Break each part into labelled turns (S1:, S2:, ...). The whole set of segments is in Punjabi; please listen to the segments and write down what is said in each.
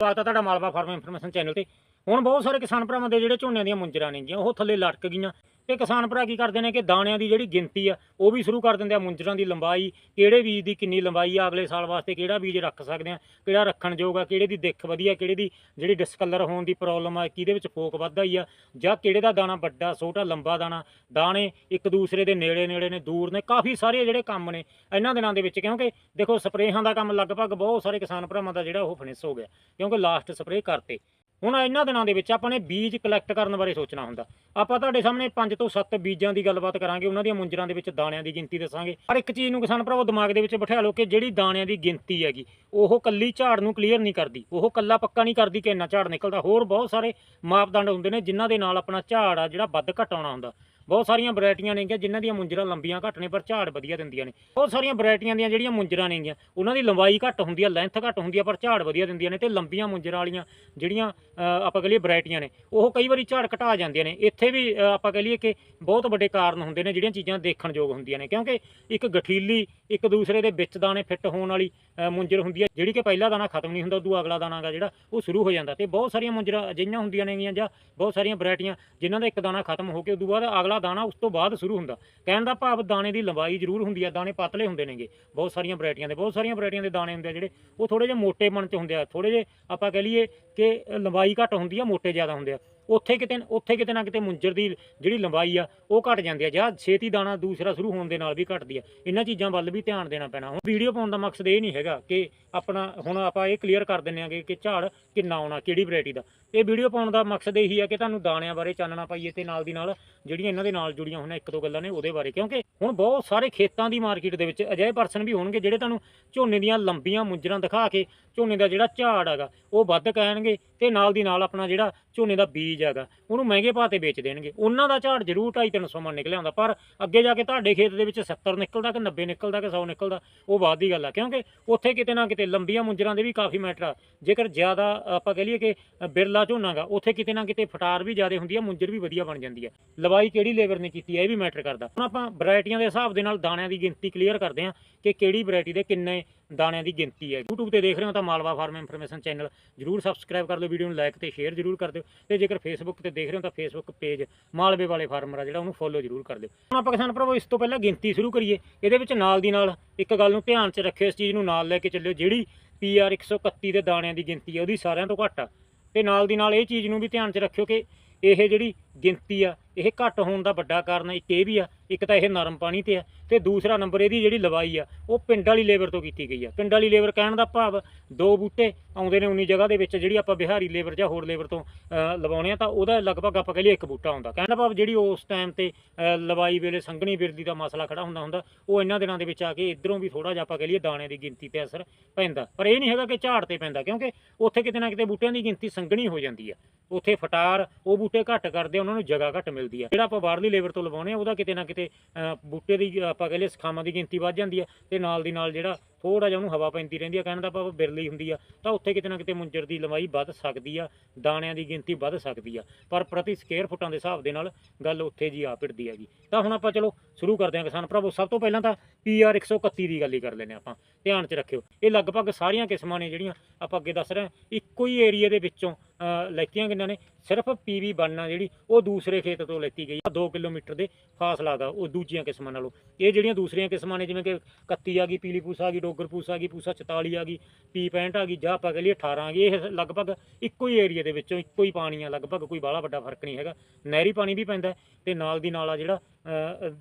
S1: ਸਵਾਗਤ ਹੈ ਤੁਹਾਡਾ ਮਾਲਵਾ ਫਾਰਮ ਇਨਫੋਰਮੇਸ਼ਨ ਚੈਨਲ ਤੇ ਹੁਣ ਬਹੁਤ ਸਾਰੇ ਕਿਸਾਨ ਭਰਾਵਾਂ ਦੇ ਜਿਹੜੇ ਝੋਨਿਆਂ ਦੀਆਂ ਮੁੰਜਰਾਂ ਨੇਗੀਆਂ, ਉਹ ਥੱਲੇ ਲਟਕ ਗਈਆਂ। ਤੇ ਕਿਸਾਨ ਭਰਾ ਕੀ ਕਰਦੇ ਨੇ ਕਿ ਦਾਣਿਆਂ ਦੀ ਜਿਹੜੀ ਗਿਣਤੀ ਆ, ਉਹ ਵੀ ਸ਼ੁਰੂ ਕਰ ਦਿੰਦੇ ਆ, ਮੁੰਜਰਾਂ ਦੀ ਲੰਬਾਈ, ਕਿਹੜੇ ਬੀਜ ਦੀ ਕਿੰਨੀ ਲੰਬਾਈ ਆ, ਅਗਲੇ ਸਾਲ ਵਾਸਤੇ ਕਿਹੜਾ ਬੀਜ ਰੱਖ ਸਕਦੇ ਆ, ਕਿਹੜਾ ਰੱਖਣ ਯੋਗ ਆ, ਕਿਹੜੇ ਦੀ ਦਿੱਖ ਵਧੀਆ, ਕਿਹੜੇ ਦੀ ਜਿਹੜੀ ਡਿਸਕਲਰ ਹੋਣ ਦੀ ਪ੍ਰੋਬਲਮ ਆ, ਕਿਹਦੇ ਵਿੱਚ ਫੋਕ ਵੱਧਦਾ ਹੀ ਆ, ਜਾਂ ਕਿਹੜੇ ਦਾ ਦਾਣਾ ਵੱਡਾ, ਛੋਟਾ, ਲੰਬਾ ਦਾਣਾ, ਦਾਣੇ ਇੱਕ ਦੂਸਰੇ ਦੇ ਨੇੜੇ ਨੇੜੇ ਨੇ, ਦੂਰ ਨੇ, ਕਾਫੀ ਸਾਰੇ ਜਿਹੜੇ ਕੰਮ ਨੇ ਇਹਨਾਂ ਦਿਨਾਂ ਦੇ ਵਿੱਚ, ਕਿਉਂਕਿ ਦੇਖੋ ਸਪਰੇਹਾਂ ਦਾ ਕੰਮ ਲਗਭਗ ਬਹੁਤ ਸਾਰੇ ਕਿਸਾਨ ਭਰਾਵਾਂ ਦਾ ਜਿਹੜਾ ਉਹ ਫਿਨਿਸ਼ ਹੋ ਗਿਆ, ਕਿਉਂਕਿ ਲਾਸਟ ਸਪਰੇਅ ਕਰਤੇ। ਹੁਣ ਇਹਨਾਂ ਦਿਨਾਂ ਦੇ ਵਿੱਚ ਆਪਾਂ ਨੇ ਬੀਜ ਕਲੈਕਟ ਕਰਨ ਬਾਰੇ ਸੋਚਣਾ ਹੁੰਦਾ। ਆਪਾਂ ਤੁਹਾਡੇ ਸਾਹਮਣੇ 5 ਤੋਂ 7 ਬੀਜਾਂ ਦੀ ਗੱਲਬਾਤ ਕਰਾਂਗੇ, ਉਹਨਾਂ ਦੀਆਂ ਮੁੰਜਰਾਂ ਦੇ ਵਿੱਚ ਦਾਣਿਆਂ ਦੀ ਗਿਣਤੀ ਦੱਸਾਂਗੇ। ਪਰ ਇੱਕ ਚੀਜ਼ ਨੂੰ ਕਿਸਾਨ ਭਰਾਵੋ ਦਿਮਾਗ ਦੇ ਵਿੱਚ ਬਿਠਾ ਲਓ ਕਿ ਜਿਹੜੀ ਦਾਣਿਆਂ ਦੀ ਗਿਣਤੀ ਹੈਗੀ, ਉਹ ਕੱਲੀ ਝਾੜ ਨੂੰ ਕਲੀਅਰ ਨਹੀਂ ਕਰਦੀ, ਉਹ ਕੱਲਾ ਪੱਕਾ ਨਹੀਂ ਕਰਦੀ ਕਿ ਇੰਨਾ ਝਾੜ ਨਿਕਲਦਾ। ਹੋਰ ਬਹੁਤ ਸਾਰੇ ਮਾਪਦੰਡ ਹੁੰਦੇ ਨੇ ਜਿਨ੍ਹਾਂ ਦੇ ਨਾਲ ਆਪਣਾ ਝਾੜ ਆ ਜਿਹੜਾ ਵੱਧ ਘਟ ਆਉਣਾ ਹੁੰਦਾ। ਬਹੁਤ ਸਾਰੀਆਂ ਵੈਰਾਈਟੀਆਂ ਨੇਗੀਆਂ ਜਿਨ੍ਹਾਂ ਦੀਆਂ ਮੁੰਜਰਾਂ ਲੰਬੀਆਂ ਘੱਟ ਨੇ, ਪਰ ਝਾੜ ਵਧੀਆ ਦਿੰਦੀਆਂ ਨੇ। ਬਹੁਤ ਸਾਰੀਆਂ ਵੈਰਾਈਟੀਆਂ ਦੀਆਂ ਜਿਹੜੀਆਂ ਮੁੰਜਰਾਂ ਨੇਗੀਆਂ, ਉਹਨਾਂ ਦੀ ਲੰਬਾਈ ਘੱਟ ਹੁੰਦੀ ਆ ਲੈਂਥ ਘੱਟ ਹੁੰਦੀ ਆ, ਪਰ ਝਾੜ ਵਧੀਆ ਦਿੰਦੀਆਂ ਨੇ ਤੇ ਲੰਬੀਆਂ ਮੁੰਜਰਾਂ ਵਾਲੀਆਂ ਜਿਹੜੀਆਂ ਆਪਾਂ ਕਹ ਲਈਏ ਵੈਰਾਈਟੀਆਂ ਨੇ, ਉਹ ਕਈ ਵਾਰੀ ਝਾੜ ਘਟਾ ਜਾਂਦੀਆਂ ਨੇ। ਇੱਥੇ ਵੀ ਆਪਾਂ ਕਹ ਲਈਏ ਕਿ ਬਹੁਤ ਵੱਡੇ ਕਾਰਨ ਹੁੰਦੇ ਨੇ, ਜਿਹੜੀਆਂ ਚੀਜ਼ਾਂ ਦੇਖਣਯੋਗ ਹੁੰਦੀਆਂ ਨੇ, ਕਿਉਂਕਿ ਇੱਕ ਗਠੀਲੀ ਇੱਕ ਦੂਸਰੇ ਦੇ ਵਿੱਚ ਦਾਣੇ ਫਿੱਟ ਹੋਣ ਵਾਲੀ ਮੁੰਜਰ ਹੁੰਦੀ ਹੈ ਜਿਹੜੀ ਕਿ ਪਹਿਲਾ ਦਾਣਾ ਖਤਮ ਨਹੀਂ ਹੁੰਦਾ, ਉਦੋਂ ਅਗਲਾ ਦਾਣਾ ਗਾ ਜਿਹੜਾ, ਉਹ ਸ਼ੁਰੂ ਹੋ ਜਾਂਦਾ। ਤੇ ਬਹੁਤ ਸਾਰੀਆਂ ਮੁੰਜਰਾਂ ਅਜਿਹੀਆਂ ਹੁੰਦੀਆਂ ਨੇਗੀਆਂ ਜਾਂ ਬਹੁਤ ਸਾਰੀਆਂ ਵੈਰਾਈਟੀਆਂ ਜਿਨ੍ਹਾਂ ਦਾ ਇੱਕ ਦਾਣਾ ਖਤਮ ਹੋ ਕੇ, ਉਦੋਂ ਬਾਅਦ ਅਗਲਾ ਦਾਣਾ ਉਸ ਤੋਂ ਬਾਅਦ ਸ਼ੁਰੂ ਹੁੰਦਾ। ਕਹਿਣ ਦਾ ਭਾਵ ਦਾਣੇ ਦੀ ਲੰਬਾਈ ਜ਼ਰੂਰ ਹੁੰਦੀ ਆ, ਦਾਣੇ ਪਤਲੇ ਹੁੰਦੇ ਨੇਗੇ, ਬਹੁਤ ਸਾਰੀਆਂ ਵੈਰਾਈਟੀਆਂ ਦੇ, ਬਹੁਤ ਸਾਰੀਆਂ ਵੈਰਾਈਟੀਆਂ ਦੇ ਦਾਣੇ ਹੁੰਦੇ ਆ ਜਿਹੜੇ, ਉਹ ਥੋੜੇ ਜਿਹੇ ਮੋਟੇ ਮਨ ਚ ਹੁੰਦੇ ਆ ਥੋੜੇ ਜਿਹੇ ਆਪਾਂ ਕਹ ਲਈਏ ਕਿ ਲੰਬਾਈ ਘੱਟ ਹੁੰਦੀ ਆ, ਮੋਟੇ ਜ਼ਿਆਦਾ ਹੁੰਦੇ ਆ। ਉੱਥੇ ਕਿਤੇ ਉੱਥੇ ਕਿਤੇ ਨਾ ਕਿਤੇ ਮੁੰਜਰ ਦੀ ਜਿਹੜੀ ਲੰਬਾਈ ਆ, ਉਹ ਘਟ ਜਾਂਦੀ ਆ। ਜਾਂ ਛੇਤੀ ਦਾਣਾ ਦੂਸਰਾ ਸ਼ੁਰੂ ਹੋਣ ਦੇ ਨਾਲ ਵੀ ਘਟਦੀ ਆ। ਇਹਨਾਂ ਚੀਜ਼ਾਂ ਵੱਲ ਵੀ ਧਿਆਨ ਦੇਣਾ ਪੈਣਾ। ਹੁਣ ਵੀਡੀਓ ਪਾਉਣ ਦਾ ਮਕਸਦ ਇਹ ਨਹੀਂ ਹੈਗਾ ਕਿ ਆਪਣਾ ਹੁਣ ਆਪਾਂ ਇਹ ਕਲੀਅਰ ਕਰ ਦਿੰਨੇ ਆਗੇ ਕਿ ਝਾੜ ਕਿੰਨਾ ਆਉਣਾ, ਕਿਹੜੀ ਵੈਰਾਈਟੀ ਦਾ। ਇਹ ਵੀਡੀਓ ਪਾਉਣ ਦਾ ਮਕਸਦ ਇਹੀ ਆ ਕਿ ਤੁਹਾਨੂੰ ਦਾਣਿਆਂ ਬਾਰੇ ਚਾਨਣਾ ਪਾਈਏ ਤੇ ਨਾਲ ਦੀ ਨਾਲ ਜਿਹੜੀਆਂ ਇਹਨਾਂ ਦੇ ਨਾਲ ਜੁੜੀਆਂ ਹੋਈਆਂ ਇੱਕ ਦੋ ਗੱਲਾਂ ਨੇ ਉਹਦੇ ਬਾਰੇ। ਕਿਉਂਕਿ ਹੁਣ ਬਹੁਤ ਸਾਰੇ ਖੇਤਾਂ ਦੀ ਮਾਰਕੀਟ ਦੇ ਵਿੱਚ ਅਜਿਹੇ ਪਰਸਨ ਵੀ ਹੋਣਗੇ ਜਿਹੜੇ ਤੁਹਾਨੂੰ ਝੋਨੇ ਦੀਆਂ ਲੰਬੀਆਂ ਮੁੰਜਰਾਂ ਦਿਖਾ ਕੇ ਝੋਨੇ ਦਾ ਜਿਹੜਾ ਝਾੜ ਹੈਗਾ, ਉਹ ਵੱਧ ਕਹਿਣਗੇ ਤੇ ਨਾਲ ਦੀ ਨਾਲ ਆਪਣਾ ਜਿਹੜਾ ਝੋਨੇ ਦਾ ਬੀਜ ਹੈਗਾ ਉਹਨੂੰ ਮਹਿੰਗੇ ਭਾਅ ਤੇ ਵੇਚ ਦੇਣਗੇ। ਉਹਨਾਂ ਦਾ ਝਾੜ ਜ਼ਰੂਰ 2.5-300 ਮਣ ਨਿਕਲਿਆ ਹੁੰਦਾ, ਪਰ ਅੱਗੇ ਜਾ ਕੇ ਤੁਹਾਡੇ ਖੇਤ ਦੇ ਵਿੱਚ 70 ਨਿਕਲਦਾ ਕਿ 90 ਨਿਕਲਦਾ ਕਿ 100 ਨਿਕਲਦਾ, ਉਹ ਬਾਅਦ ਦੀ ਗੱਲ ਆ। ਕਿਉਂਕਿ ਉੱਥੇ ਕਿਤੇ ਨਾ ਕਿਤੇ ਲੰਬੀਆਂ ਮੁੰਜਰਾਂ ਦੇ ਵੀ ਕਾਫੀ ਮੈਟਰ ਆ। ਜੇਕਰ ਜ਼ਿਆਦਾ ਆਪਾਂ ਕਹ ਲਈਏ ਕਿ ਬਿਰਲਾ ਝੋਨਾ ਗਾ, ਉੱਥੇ ਕਿਤੇ ਨਾ ਕਿਤੇ ਫਟਾਰ ਵੀ ਜ਼ਿਆਦਾ ਹੁੰਦੀ ਆ, ਮੁੰਜਰ ਵੀ ਵਧੀਆ ਬਣ ਜਾਂਦੀ ਆ। ਲਵਾਈ ਕਿਹੜੀ ਲੇਬਰ ਨੇ ਕੀਤੀ ਹੈ ਇਹ ਵੀ ਮੈਟਰ ਕਰਦਾ। ਹੁਣ ਆਪਾਂ ਵੈਰਾਈਟੀਆਂ ਦੇ ਹਿਸਾਬ ਦੇ ਨਾਲ ਦਾਣਿਆਂ ਦੀ ਗਿਣਤੀ ਕਲੀਅਰ ਕਰਦੇ ਹਾਂ ਕਿ ਕਿਹੜੀ ਵੈਰਾਈਟੀ ਦੇ ਕਿੰਨੇ ਦਾਣਿਆਂ ਦੀ ਗਿਣਤੀ ਹੈ। YouTube ਤੇ ਦੇਖ ਰਹੇ ਹੋ ਤਾਂ ਮਾਲਵਾ ਫਾਰਮ ਇਨਫੋਰਮੇਸ਼ਨ ਚੈਨਲ। ਜਰੂਰ ਸਬਸਕ੍ਰਾਈਬ ਕਰ ਲਓ ਵੀਡੀਓ ਨੂੰ ਲਾਈਕ ਤੇ ਸ਼ੇਅਰ ਜਰੂਰ ਕਰ ਦਿਓ। ਤੇ ਜੇਕਰ Facebook ਤੇ ਦੇਖ ਰਹੇ ਹੋ ਤਾਂ Facebook ਪੇਜ ਮਾਲਵੇ ਵਾਲੇ ਫਾਰਮਰ ਆ ਜਿਹੜਾ, ਉਹਨੂੰ ਫੋਲੋ ਜਰੂਰ ਕਰ ਦਿਓ। ਹੁਣ ਆਪਾਂ ਕਿਸਾਨ ਭਰਾਵੋ, ਇਸ ਤੋਂ ਪਹਿਲਾਂ ਗਿਣਤੀ ਸ਼ੁਰੂ ਕਰੀਏ। ਇਹਦੇ ਵਿੱਚ ਨਾਲ ਦੀ ਨਾਲ ਇੱਕ ਗੱਲ ਨੂੰ ਧਿਆਨ 'ਚ ਰੱਖਿਓ, ਇਸ ਚੀਜ਼ ਨੂੰ ਨਾਲ ਲੈ ਕੇ ਚੱਲਿਓ, ਜਿਹੜੀ PR 131 ਦੇ ਦਾਣਿਆਂ ਦੀ ਗਿਣਤੀ ਹੈ, ਉਹਦੀ ਸਾਰਿਆਂ ਤੋਂ ਘੱਟ ਆ। ਤੇ ਨਾਲ ਦੀ ਨਾਲ ਇਹ ਚੀਜ਼ ਨੂੰ ਵੀ ਧਿਆਨ 'ਚ ਰੱਖਿਓ ਕਿ ਇਹ ਜਿਹੜੀ ਗਿਣਤੀ ਆ ਇਹ ਘੱਟ ਹੋਣ ਦਾ ਵੱਡਾ ਕਾਰਨ ਇੱਕ ਇਹ ਵੀ ਆ, ਇੱਕ ਤਾਂ ਇਹ ਨਰਮ ਪਾਣੀ ਤੇ ਆ ਤੇ ਦੂਸਰਾ ਨੰਬਰ ਇਹਦੀ ਜਿਹੜੀ ਲਵਾਈ ਆ, ਉਹ ਪਿੰਡ ਵਾਲੀ ਲੇਬਰ ਤੋਂ ਕੀਤੀ ਗਈ ਆ। ਪਿੰਡ ਵਾਲੀ ਲੇਬਰ ਕਹਿਣ ਦਾ ਭਾਵ ਦੋ ਬੂਟੇ ਆਉਂਦੇ ਨੇ ਉਨੀ ਜਗ੍ਹਾ ਦੇ ਵਿੱਚ ਜਿਹੜੀ ਆਪਾਂ ਬਿਹਾਰੀ ਲੇਬਰ ਜਾਂ ਹੋਰ ਲੇਬਰ ਤੋਂ ਲਵਾਉਣੇ ਆ ਤਾਂ ਉਹਦਾ ਲਗਭਗ ਆਪਾਂ ਕਹ ਲਈਏ ਇੱਕ ਬੂਟਾ ਆਉਂਦਾ ਕਹਿਣ ਦਾ ਭਾਵ ਜਿਹੜੀ ਉਸ ਟਾਈਮ ਤੇ ਲਵਾਈ ਵੇਲੇ ਸੰਘਣੀ ਬਿਰਦੀ ਦਾ ਮਸਲਾ ਖੜਾ ਹੁੰਦਾ ਹੁੰਦਾ, ਉਹ ਇਹਨਾਂ ਦਿਨਾਂ ਦੇ ਵਿੱਚ ਆ ਕੇ ਇਧਰੋਂ ਵੀ ਥੋੜਾ ਜਿਹਾ ਆਪਾਂ ਕਹ ਲਈਏ ਦਾਣੇ ਦੀ ਗਿਣਤੀ ਤੇ ਅਸਰ ਪੈਂਦਾ। ਪਰ ਇਹ ਨਹੀਂ ਹੈਗਾ ਕਿ ਝਾੜ ਤੇ ਪੈਂਦਾ, ਕਿਉਂਕਿ ਉੱਥੇ ਕਿਤੇ ਨਾ ਕਿਤੇ ਬੂਟਿਆਂ ਦੀ ਗਿਣਤੀ ਸੰਘਣੀ ਹੋ ਜਾਂਦੀ ਆ। ਉੱਥੇ ਫਟਾਰ ਉਹ ਬੂਟੇ ਘੱਟ ਕਰਦੇ, ਉਹਨਾਂ ਨੂੰ ਜਗ੍ਹਾ ਘੱਟ ਮਿਲਦੀ ਆ। ਜਿਹੜਾ ਆਪਾਂ ਬਾਹਰਲੀ ਲੇਬਰ ਤੋਂ ਲਵਾਉਣੇ ਆ, ਉਹਦਾ ਕਿਤੇ ਨਾ ਕਿਤੇ ਬੂਟੇ ਦੀ, ਆਪਾਂ ਕਹ ਲਈਏ, ਸਖਾਵਾਂ ਦੀ ਗਿਣਤੀ ਵੱਧ ਜਾਂਦੀ ਆ ਤੇ ਨਾਲ ਦੀ ਨਾਲ ਜਿਹੜਾ ਥੋੜਾ ਜਿਹਾ ਉਹਨੂੰ ਹਵਾ ਪੈਂਦੀ ਰਹਿੰਦੀ ਆ, ਕਹਿਣ ਦਾ ਭਾਵ ਬਿਰਲੀ ਹੁੰਦੀ ਆ, ਤਾਂ ਉੱਥੇ ਕਿਤੇ ਨਾ ਕਿਤੇ ਮੁੰਜਰ ਦੀ ਲੰਬਾਈ ਵੱਧ ਸਕਦੀ ਆ, ਦਾਣਿਆਂ ਦੀ ਗਿਣਤੀ ਵੱਧ ਸਕਦੀ ਆ। ਪਰ ਪ੍ਰਤੀ ਸਕੁਅਰ ਫੁੱਟਾਂ ਦੇ ਹਿਸਾਬ ਦੇ ਨਾਲ ਗੱਲ ਉੱਥੇ ਜੀ ਆ ਭਿੜਦੀ ਹੈਗੀ। ਤਾਂ ਹੁਣ ਆਪਾਂ ਚਲੋ ਸ਼ੁਰੂ ਕਰਦੇ ਹਾਂ ਕਿਸਾਨ ਭਰਾਵੋ, ਸਭ ਤੋਂ ਪਹਿਲਾਂ ਤਾਂ PR 131 ਦੀ ਗੱਲ ਹੀ ਕਰ ਲੈਨੇ ਆਪਾਂ, ਧਿਆਨ 'ਚ ਰੱਖਿਓ। ਇਹ ਲਗਭਗ ਸਾਰੀਆਂ ਕਿਸਮਾਂ ਨੇ ਜਿਹੜੀਆਂ ਆਪਾਂ ਅੱਗੇ ਦੱਸ ਰਹੇ ਹਾਂ। ਇੱਕੋ ਹੀ ਏਰੀਆ ਦੇ ਵਿੱਚੋਂ ਲੈਤੀਆਂ ਗਈਆਂ ਨੇ। ਸਿਰਫ PV ਬਣਨਾ ਜਿਹੜੀ, ਉਹ ਦੂਸਰੇ ਖੇਤ ਤੋਂ ਲੈਤੀ ਗਈ ਆ 2 ਕਿਲੋਮੀਟਰ ਦੇ ਫਾਸਲਾ ਦਾ, ਉਹ ਦੂਜੀਆਂ ਕਿਸਮਾਂ ਨਾਲੋਂ। ਇਹ ਜਿਹੜੀਆਂ ਦੂਸਰੀਆਂ ਕਿਸਮਾਂ ਨੇ, ਜਿਵੇਂ ਕਿ 31 ਆ ਗਈ, ਪੀਲੀ ਪੂਸਾ ਆ ਗਈ, ਡੋਗਰ ਪੂਸਾ ਆ ਗਈ, ਪੂਸਾ 44 ਆ ਗਈ, ਪੀ 65 ਆ ਗਈ, ਜਾਂ ਆਪਾਂ ਕਹ ਲਈਏ 18 ਆ ਗਈ, ਇਹ ਲਗਭਗ ਇੱਕੋ ਹੀ ਏਰੀਆ ਦੇ ਵਿੱਚੋਂ ਇੱਕੋ ਹੀ ਪਾਣੀ ਆ, ਲਗਭਗ ਕੋਈ ਬਾਹਲਾ ਵੱਡਾ ਫ਼ਰਕ ਨਹੀਂ ਹੈਗਾ। ਨਹਿਰੀ ਪਾਣੀ ਵੀ ਪੈਂਦਾ ਤੇ ਨਾਲ ਦੀ ਨਾਲ ਆ ਜਿਹੜਾ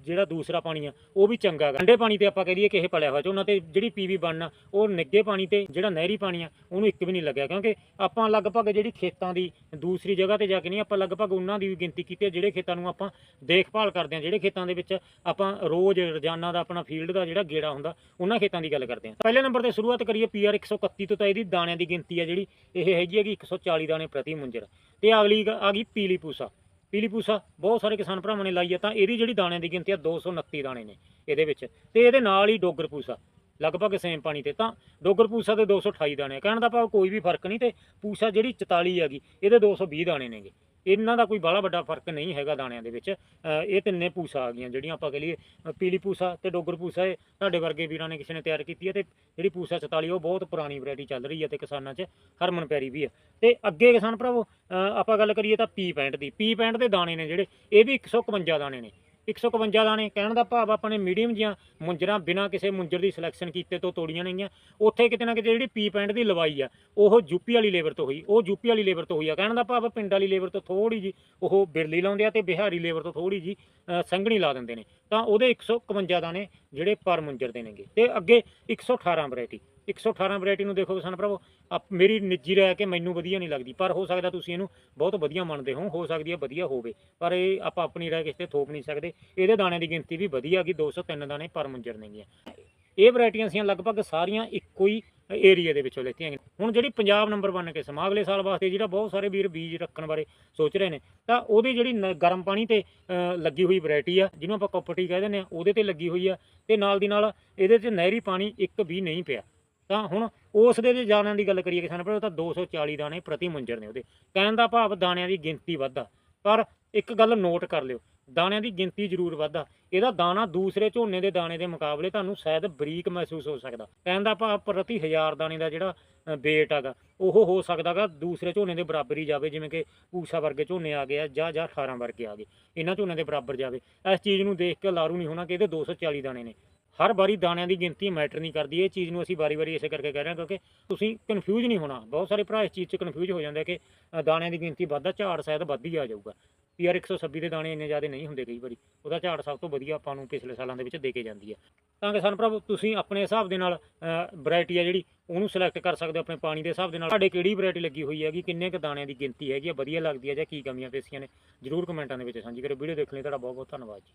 S1: ਜਿਹੜਾ ਦੂਸਰਾ ਪਾਣੀ ਆ, ਉਹ ਵੀ ਚੰਗਾ ਗਾ। ਠੰਡੇ ਪਾਣੀ ਤੇ ਆਪਾਂ ਕਹਿ ਲਈਏ ਕਿ ਇਹ ਪਲਿਆ ਹੋਇਆ ਉਹਨਾਂ ਤੇ ਜਿਹੜੀ ਪੀਵੀ ਬਣਨਾ, ਉਹ ਨਿੱਗੇ ਪਾਣੀ ਤੇ ਜਿਹੜਾ ਨਹਿਰੀ ਪਾਣੀ ਆ, ਉਹਨੂੰ ਇੱਕ ਵੀ ਨਹੀਂ ਲੱਗਿਆ, ਕਿਉਂਕਿ ਆਪਾਂ ਲਗਭਗ ਜਿਹੜੀ ਖੇਤਾਂ ਦੀ ਦੂਸਰੀ ਜਗ੍ਹਾ ਤੇ ਜਾ ਕੇ ਨਹੀਂ, ਆਪਾਂ ਲਗਭਗ ਉਹਨਾਂ ਦੀ ਵੀ ਗਿਣਤੀ ਕੀਤੀ ਹੈ ਜਿਹੜੇ ਖੇਤਾਂ ਨੂੰ ਆਪਾਂ ਦੇਖਭਾਲ ਕਰਦੇ ਹਾਂ ਜਿਹੜੇ ਖੇਤਾਂ ਦੇ ਵਿੱਚ ਆਪਾਂ ਰੋਜ਼ ਰੋਜ਼ਾਨਾ ਦਾ ਆਪਣਾ ਫੀਲਡ ਦਾ ਜਿਹੜਾ ਗੇੜਾ ਹੁੰਦਾ, ਉਹਨਾਂ ਖੇਤਾਂ ਦੀ ਗੱਲ ਕਰਦੇ ਹਾਂ ਪਹਿਲੇ ਨੰਬਰ ਤੇ ਸ਼ੁਰੂਆਤ ਕਰੀਏ PR 131 ਤੋਂ, ਤਾਂ ਇਹਦੀ ਦਾਣਿਆਂ ਦੀ ਗਿਣਤੀ ਆ ਜਿਹੜੀ, ਇਹ ਹੈਗੀ ਹੈਗੀ 140 ਦਾਣੇ ਪ੍ਰਤੀ ਮੁੰਜਰ। ਤੇ ਅਗਲੀ ਗ- ਆ ਗਈ ਪੀਲੀ ਪੂਸਾ। ਪੀਲੀ ਪੂਸਾ, ਬਹੁਤ ਸਾਰੇ ਕਿਸਾਨ ਭਰਾਵਾਂ ਨੇ ਲਾਈ ਆ, ਤਾਂ ਇਹਦੀ ਜਿਹੜੀ ਦਾਣਿਆਂ ਦੀ ਗਿਣਤੀ ਆ 229 ਦਾਣੇ ਨੇ ਇਹਦੇ ਵਿੱਚ। ਤੇ ਇਹਦੇ ਨਾਲ ਹੀ ਡੋਗਰ ਪੂਸਾ, ਲਗਭਗ ਸੇਮ ਪਾਣੀ ਤੇ। ਤਾਂ ਡੋਗਰ ਪੂਸਾ ਦੇ 228 ਦਾਣੇ ਆ। ਕਹਿਣ ਦਾ ਭਾਵ ਕੋਈ ਵੀ ਫ਼ਰਕ ਨਹੀਂ ਤੇ ਪੂਸਾ ਜਿਹੜੀ 44 ਹੈਗੀ, ਇਹਦੇ 220 ਦਾਣੇ ਨੇਗੇ। ਇਹਨਾਂ ਦਾ ਕੋਈ ਬਾਹਲਾ ਵੱਡਾ ਫ਼ਰਕ ਨਹੀਂ ਹੈਗਾ ਦਾਣਿਆਂ ਦੇ ਵਿੱਚ। ਇਹ ਤਿੰਨੇ ਪੂਸਾ ਆ ਗਈਆਂ, ਜਿਹੜੀਆਂ ਆਪਾਂ ਕਹ ਲਈਏ ਪੀਲੀ ਪੂਸਾ ਤੇ ਡੋਗਰ ਪੂਸਾ, ਇਹ ਤੁਹਾਡੇ ਵਰਗੇ ਵੀਰਾਂ ਨੇ ਕਿਸੇ ਨੇ ਤਿਆਰ ਕੀਤੀ ਹੈ ਤੇ ਜਿਹੜੀ ਪੂਸਾ 44 ਉਹ ਬਹੁਤ ਪੁਰਾਣੀ ਵੈਰਾਈਟੀ ਚੱਲ ਰਹੀ ਹੈ ਤੇ ਕਿਸਾਨਾਂ 'ਚ ਹਰਮਨ ਪਿਆਰੀ ਵੀ ਹੈ। ਤੇ ਅੱਗੇ ਕਿਸਾਨ ਭਰਾਵੋ ਆਪਾਂ ਗੱਲ ਕਰੀਏ ਤਾਂ ਪੀ ਪੈਂਟ ਦੀ। ਪੀ ਪੈਂਟ ਦੇ ਦਾਣੇ ਨੇ ਜਿਹੜੇ, ਇਹ ਵੀ 151 ਦਾਣੇ ਨੇ। 151 ਦਾਣੇ। ਕਹਿਣ ਦਾ ਭਾਵ ਆਪਾਂ ਨੇ ਮੀਡੀਅਮ ਜੀਆਂ ਮੁੰਜਰਾਂ ਬਿਨਾਂ ਕਿਸੇ ਮੁੰਜਰ ਦੀ ਸਿਲੈਕਸ਼ਨ ਕੀਤੇ ਤੋਂ ਤੋੜੀਆਂ ਨੇਗੀਆਂ। ਉੱਥੇ ਕਿਤੇ ਨਾ ਕਿਤੇ ਜਿਹੜੀ ਪੀ ਪੈਂਟ ਦੀ ਲਵਾਈ ਆ, ਉਹ ਯੂਪੀ ਵਾਲੀ ਲੇਬਰ ਤੋਂ ਹੋਈ, ਉਹ ਯੂਪੀ ਵਾਲੀ ਲੇਬਰ ਤੋਂ ਹੋਈ ਆ। ਕਹਿਣ ਦਾ ਭਾਵ ਪਿੰਡ ਵਾਲੀ ਲੇਬਰ ਤੋਂ ਥੋੜੀ ਜੀ ਉਹ ਬਿਰਲੀ ਲਾਉਂਦੇ ਆ ਤੇ ਬਿਹਾਰੀ ਲੇਬਰ ਤੋਂ ਥੋੜੀ ਜੀ ਸੰਘਣੀ ਲਾ ਦਿੰਦੇ ਨੇ। ਤਾਂ ਉਹਦੇ 151 ਦਾਣੇ ਜਿਹੜੇ ਪਰ ਮੁੰਜਰ ਦੇ ਨੇਗੇ। ਤੇ ਅੱਗੇ 118 ਵੈਰਾਈਟੀ 118 ਵੈਰਾਈਟੀ ਨੂੰ ਦੇਖੋ ਕਿਸਾਨ ਭਰਾਵੋ ਆਪ- ਮੇਰੀ ਨਿੱਜੀ ਰਾਇ ਹੈ ਕਿ ਮੈਨੂੰ ਵਧੀਆ ਨਹੀਂ ਲੱਗਦੀ ਪਰ ਹੋ ਸਕਦਾ ਤੁਸੀਂ ਇਹਨੂੰ ਬਹੁਤ ਵਧੀਆ ਮੰਨਦੇ ਹੋ ਹੋ ਸਕਦੀ ਹੈ ਵਧੀਆ ਹੋਵੇ ਪਰ ਇਹ ਆਪਾਂ ਆਪਣੀ ਰਾਇ ਕਿਸੇ ਤੇ ਥੋਪ ਨਹੀਂ ਸਕਦੇ ਇਹਦੇ ਦਾਣਿਆਂ ਦੀ ਗਿਣਤੀ ਵੀ ਵਧੀਆ ਕਿ 203 ਦਾਣੇ ਪਰ ਮੁੰਜਰ ਨੇਗੀਆਂ ਇਹ ਵੈਰਾਈਟੀਆਂ ਸੀਆਂ ਲਗਭਗ ਸਾਰੀਆਂ ਇੱਕੋ ਹੀ ਏਰੀਆ ਦੇ ਵਿੱਚੋਂ ਲੈਤੀਆਂ ਗਈਆਂ। ਹੁਣ ਜਿਹੜੀ ਪੰਜਾਬ ਨੰਬਰ ਬਣ ਕੇ ਸਮਾਂ ਅਗਲੇ ਸਾਲ ਵਾਸਤੇ ਜਿਹੜਾ ਬਹੁਤ ਸਾਰੇ ਵੀਰ ਬੀਜ ਰੱਖਣ ਬਾਰੇ ਸੋਚ ਰਹੇ ਨੇ ਤਾਂ ਉਹਦੀ ਜਿਹੜੀ ਨ- ਗਰਮ ਪਾਣੀ ਤੇ ਅ, ਲੱਗੀ ਹੋਈ ਵੈਰਾਈਟੀ ਆ ਜਿਹਨੂੰ ਆਪਾਂ ਕਾਪਰਟੀ ਕਹਿ ਦਿੰਦੇ ਆ ਉਹਦੇ ਤੇ ਲੱਗੀ ਹੋਈ ਆ ਤੇ ਨਾਲ ਦੀ ਨਾਲ ਇਹਦੇ 'ਚ ਨਹਿਰੀ ਪਾਣੀ ਇੱਕ ਵੀ ਨਹੀਂ ਪਿਆ। ਤਾਂ ਹੁਣ ਉਸ ਦੇ ਜੇ ਦਾਣਿਆਂ ਦੀ ਗੱਲ ਕਰੀਏ ਕਿਸਾਨ ਭਰਾ ਉਹ ਤਾਂ 240 ਦਾਣੇ ਪ੍ਰਤੀ ਮੁੰਜਰ ਨੇ ਉਹਦੇ। ਕਹਿਣ ਦਾ ਭਾਵ ਦਾਣਿਆਂ ਦੀ ਗਿਣਤੀ ਵੱਧਾ ਪਰ ਇੱਕ ਗੱਲ ਨੋਟ ਕਰ ਲਿਓ, ਦਾਣਿਆਂ ਦੀ ਗਿਣਤੀ ਜ਼ਰੂਰ ਵੱਧਾ ਇਹਦਾ ਦਾਣਾ ਦੂਸਰੇ ਝੋਨੇ ਦੇ ਦਾਣੇ ਦੇ ਮੁਕਾਬਲੇ ਤੁਹਾਨੂੰ ਸ਼ਾਇਦ ਬਰੀਕ ਮਹਿਸੂਸ ਹੋ ਸਕਦਾ। ਕਹਿਣ ਦਾ ਭਾਵ ਪ੍ਰਤੀ ਹਜ਼ਾਰ ਦਾਣੇ ਦਾ ਜਿਹੜਾ ਵੇਟ ਹੈਗਾ, ਉਹ ਹੋ ਸਕਦਾਗਾ ਦੂਸਰੇ ਝੋਨੇ ਦੇ ਬਰਾਬਰ ਹੀ ਜਾਵੇ, ਜਿਵੇਂ ਕਿ ਊਸਾ ਵਰਗੇ ਝੋਨੇ ਆ ਗਏ ਆ ਜਾਂ ਜਾਂ 18 ਵਰਗੇ ਆ ਗਏ। ਇਹਨਾਂ ਝੋਨੇ ਦੇ ਬਰਾਬਰ ਜਾਵੇ। ਇਸ ਚੀਜ਼ ਨੂੰ ਦੇਖ ਕੇ ਲਾਰੂ ਨਹੀਂ ਹੋਣਾ ਕਿ ਇਹਦੇ 240 ਦਾਣੇ ਨੇ। ਹਰ ਵਾਰੀ ਦਾਣਿਆਂ ਦੀ ਗਿਣਤੀ ਮੈਟਰ ਨਹੀਂ ਕਰਦੀ, ਇਹ ਚੀਜ਼ ਨੂੰ ਅਸੀਂ ਵਾਰੀ-ਵਾਰੀ ਇਸੇ ਕਰਕੇ ਕਹਿ ਰਹੇ ਹਾਂ ਕਿਉਂਕਿ ਤੁਸੀਂ ਕਨਫਿਊਜ਼ ਨਹੀਂ ਹੋਣਾ। ਬਹੁਤ ਸਾਰੇ ਭਰਾ ਇਸ ਚੀਜ਼ 'ਚ ਕਨਫਿਊਜ਼ ਹੋ ਜਾਂਦੇ ਆ ਕਿ ਦਾਣਿਆਂ ਦੀ ਗਿਣਤੀ ਵੱਧਦਾ, ਝਾੜ ਸ਼ਾਇਦ ਵੱਧ ਹੀ ਆ ਜਾਊਗਾ। ਪੀਆਰ 126 ਦੇ ਦਾਣੇ ਇੰਨੇ ਜ਼ਿਆਦਾ ਨਹੀਂ ਹੁੰਦੇ ਕਈ ਵਾਰੀ। ਉਹਦਾ ਝਾੜ ਸਭ ਤੋਂ ਵਧੀਆ ਆਪਾਂ ਨੂੰ ਪਿਛਲੇ ਸਾਲਾਂ ਦੇ ਵਿੱਚ ਦੇ ਕੇ ਜਾਂਦੀ ਹੈ ਤਾਂ ਕਿ ਸਾਨੂੰ ਭਰਾ ਤੁਸੀਂ ਆਪਣੇ ਹਿਸਾਬ ਦੇ ਨਾਲ ਵੈਰਾਈਟੀ ਆ ਜਿਹੜੀ, ਉਹਨੂੰ ਸਿਲੈਕਟ ਕਰ ਸਕਦੇ ਹੋ ਆਪਣੇ ਪਾਣੀ ਦੇ ਹਿਸਾਬ ਦੇ ਨਾਲ। ਤੁਹਾਡੇ ਕਿਹੜੀ ਵੈਰਾਈਟੀ ਲੱਗੀ ਹੋਈ ਹੈਗੀ, ਕਿੰਨੇ ਕੁ ਦਾਣਿਆਂ ਦੀ ਗਿਣਤੀ ਹੈਗੀ ਆ, ਵਧੀਆ ਲੱਗਦੀ ਹੈ ਜਾਂ ਕੀ ਕਮੀਆਂ ਪੇਸ਼ੀਆਂ ਨੇ, ਜਰੂਰ ਕਮੈਂਟਾਂ ਦੇ ਵਿੱਚ ਸਾਂਝੀ ਕਰੋ ਵੀਡੀਓ ਦੇਖਣ ਲਈ ਤੁਹਾਡਾ ਬਹੁਤ ਬਹੁਤ ਧੰਨਵਾਦ ਜੀ।